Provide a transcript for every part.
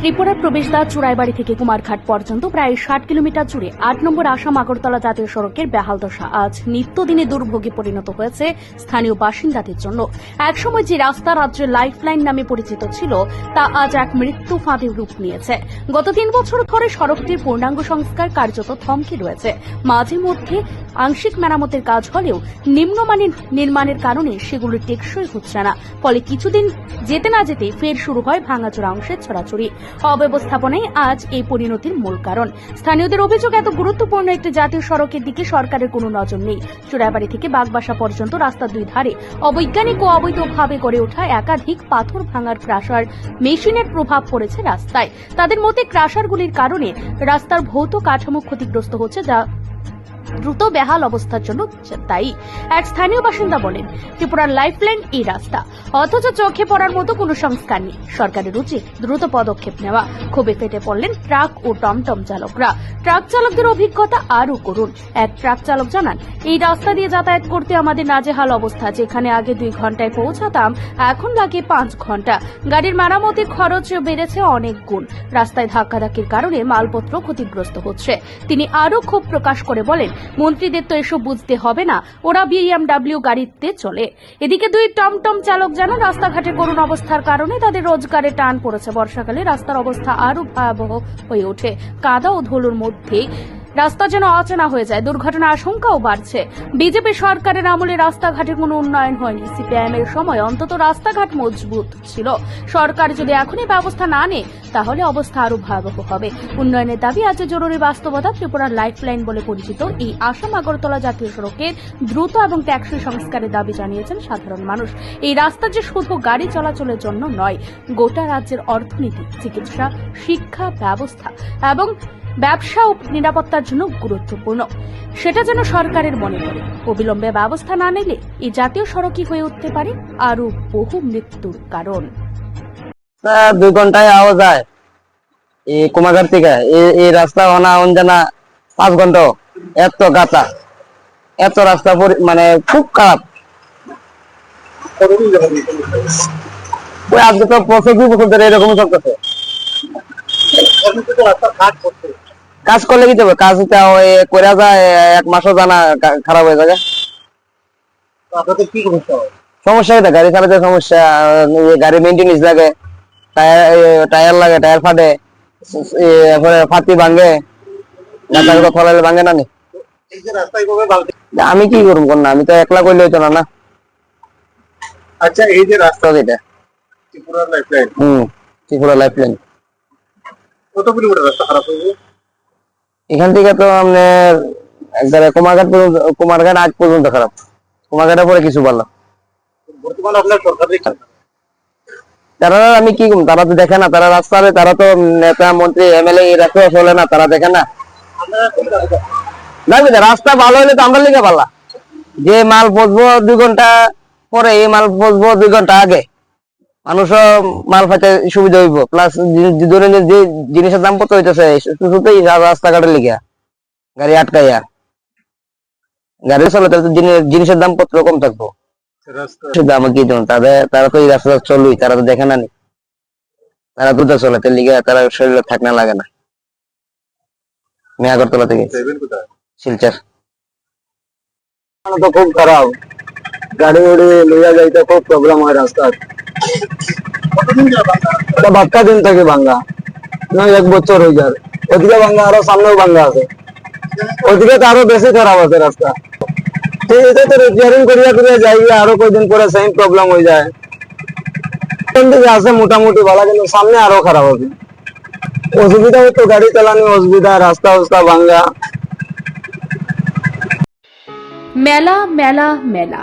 ত্রিপুরার প্রবেশদ্বার চুড়াইবাড়ি থেকে কুমারঘাট পর্যন্ত প্রায় ষাট কিলোমিটার জুড়ে আট নম্বর আসাম আগরতলা জাতীয় সড়কের বেহাল দশা। আজ নিত্যদিনে দুর্ভোগে পরিণত হয়েছে স্থানীয় বাসিন্দাদের জন্য। একসময় যে রাস্তা রাজ্যের লাইফলাইন নামে পরিচিত ছিল, তা আজ এক মৃত্যু ফাঁদে রূপ নিয়েছে। গত তিন বছর ধরে সড়কটির পূর্ণাঙ্গ সংস্কার কার্যত থমকে রয়েছে। মাঝে মধ্যে আংশিক মেরামতের কাজ হলেও নিম্নমানের নির্মাণের কারণে সেগুলো টেকসই হচ্ছে না। ফলে কিছুদিন যেতে না যেতে ফের শুরু হয় ভাঙাচোরা অংশের ছড়াছড়ি। অব্যবস্থাপনাই আজ এই পরিণতির মূল কারণ। স্থানীয়দের অভিযোগ, এত গুরুত্বপূর্ণ একটি জাতীয় সড়কের দিকে সরকারের কোনো নজর নেই। চুড়াইবাড়ি থেকে বাগবাসা পর্যন্ত রাস্তার দুই ধারে। অবৈজ্ঞানিক ও অবৈধভাবে গড়ে ওঠা একাধিক পাথর ভাঙার ক্রাশার মেশিনের প্রভাব পড়েছে রাস্তায়। তাদের মতে ক্রাশারগুলির কারণে রাস্তার ভৌত কাঠামো ক্ষতিগ্রস্ত হচ্ছে, যা দ্রুত বেহাল অবস্থার জন্য দায়ী। এক স্থানীয় বাসিন্দা বলেন, ত্রিপুরার লাইফলাইন এই রাস্তা। অথচ চোখে পড়ার মতো কোনো সংস্কার নেই। সরকারের উচিত দ্রুত পদক্ষেপ নেওয়া। ক্ষোভে ফেটে পড়লেন ট্রাক ও টমটম চালকরা। ট্রাক চালকদের অভিজ্ঞতা আরও করুন। এক ট্রাক চালক জানান, এই রাস্তা দিয়ে যাতায়াত করতে আমাদের নাজেহাল অবস্থা। যেখানে আগে দুই ঘন্টায় পৌঁছাতাম, এখন লাগে পাঁচ ঘণ্টা। গাড়ির মেরামতির খরচ বেড়েছে অনেক গুণ। রাস্তায় ধাক্কাধাক্কির কারণে মালপত্র ক্ষতিগ্রস্ত হচ্ছে। তিনি আরও ক্ষোভ প্রকাশ করে বলেন মন্ত্রীদের তো এসব বুঝতে হবে না। ওরা বিএমডাব্লিউ গাড়িতে চলে। এদিকে দুই টমটম চালক যেন রাস্তাঘাটে করুণ অবস্থার কারণে তাদের রোজগারে টান পড়েছে। বর্ষাকালে রাস্তার অবস্থা আরও ভয়াবহ হয়ে ওঠে। কাদা ও ধুলোর মধ্যে রাস্তা যেন অচেনা হয়ে যায়। দুর্ঘটনার আশঙ্কাও বাড়ছে। বিজেপি সরকারের আমলে রাস্তাঘাটে কোনো উন্নয়ন হয়নি। সিপিআইএম এর সময় অন্তত রাস্তাঘাট মজবুত ছিল। সরকার যদি এখনই ব্যবস্থা না নেয়, তাহলে অবস্থা আরও ভয়াবহ হবে। উন্নয়নের দাবি আজ জরুরি বাস্তবতা ত্রিপুরার লাইফলাইন বলে পরিচিত এই আসাম আগরতলা জাতীয় সড়কের দ্রুত এবং ট্যাক্সি সংস্কারের দাবি জানিয়েছেন সাধারণ মানুষ। এই রাস্তা যে শুধু গাড়ি চলাচলের জন্য নয়, গোটা রাজ্যের অর্থনীতি, চিকিৎসা, শিক্ষা ব্যবস্থা এবং ব্যবসা ও নিরাপত্তার জন্য গুরুত্বপূর্ণ। সেটা যেন সরকারের মনে করে অবিলম্বে ব্যবস্থা না নিলে এই জাতীয় সড়কই হয়ে উঠতে পারে আরও বহু মৃত্যুর কারণ। দুই ঘন্টায় যায়। এই কুমাঘাট থেকে এই- রাস্তা অনা পাঁচ ঘণ্টা। এত গাতা। এত রাস্তা মানে খুব খারাপ। আজকে তো দুই বছর ধরে এরকমই চলতেছে। কাজ করলে কি দেবে? কাজ করে যায় এক মাসও জানা খারাপ হয়ে যায়। সমস্যা এটা গাড়ি চালাতে সমস্যা গাড়ি মেনটেনেন্স লাগে টায়ার টায়ার লাগে টায়ার ফাটে এরপরে ফাটি ভাঙে গাছাগুলো ফলালে ভাঙে না নি? আমি কি করব কোন না আমি তো একলা করলে হইতো না না। আচ্ছা এই যে রাস্তা তো এটা। ত্রিপুরার লাইফলাইন হম ত্রিপুরা লাইফ লাইন কত কিলোমিটার রাস্তা খারাপ হয়েছে এখান থেকে তো আপনার একবারে কুমারঘাট পর্যন্ত কুমারঘাট আজ পর্যন্ত খারাপ। কুমারঘাটের পরে কিছু ভালো। বর্তমানে আপনার সরকার তারা আমি কি করব? তারা তো দেখে না তারা রাস্তায় তারা তো নেতা মন্ত্রী এমএলএ এই রাস্তায় চলে না তারা দেখে না। তো, রাস্তা ভালো হলে তো আমরা লিখে পারলা যে মাল পচবো দুই ঘণ্টা পরে এই মাল পচবো দুই ঘণ্টা আগে। মানুষও মাল পাইতে সুবিধা হইব। প্লাস দৈনন্দিন যে জিনিসের দাম কত হইতেছে শুধুতেই রাস্তাঘাটে লিখা গাড়ি আটকাইয়া। গাড়ি চলে তাহলে জিনিসের দাম পত্র কম থাকব। রাস্তা আমার কি জানো তাদের তারা তো এই রাস্তা চলুই তারা তো দেখে না তারা দ্রুত চলে তার লিগে তারা শরীরে থাক না লাগে না। আমি আগরতলা থেকে শিলচর। তো খুব খারাপ। গাড়ি উড়ি লইয়া যাইতে খুব প্রবলেম হয় রাস্তার কতদিন যাবে বাংলা রাস্তা? এটা বাক্কা দিন থেকে ভাঙ্গা। নয় এক বছর হয়ে যায় ওদিকে ভাঙ্গা, আরও সামনেও ভাঙ্গা আছে। ওদিকে তো আরও বেশি খারাপ আছে রাস্তা। ঠিক আছে তো রিপেয়ারিং করিয়া করিয়া যাই, আরও কয়দিন পরে সেম প্রবলেম হয়ে যায়। কোন দিকে আছে মোটামুটি ভালো কিন্তু সামনে আরও খারাপ হবে। অসুবিধা হতো গাড়ি চালানো, অসুবিধা, রাস্তা উস্তা ভাঙ্গা। মেলা মেলা মেলা।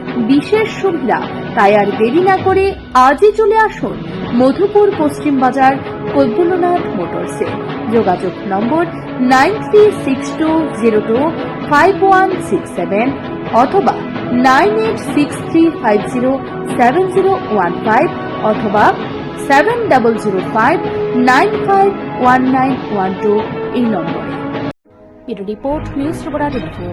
বিশেষ সুবিধা। তাই আর দেরি না করে আজই চলে আসুন মধুপুর পশ্চিম বাজার কৈবল্যনাথ মোটরসে যোগাযোগ number nine three six two zero two five one six seven অথবা nine eight six three five zero seven zero one five অথবা seven double zero five nine five one nine one two এই নম্বরে। Report news Tripura radio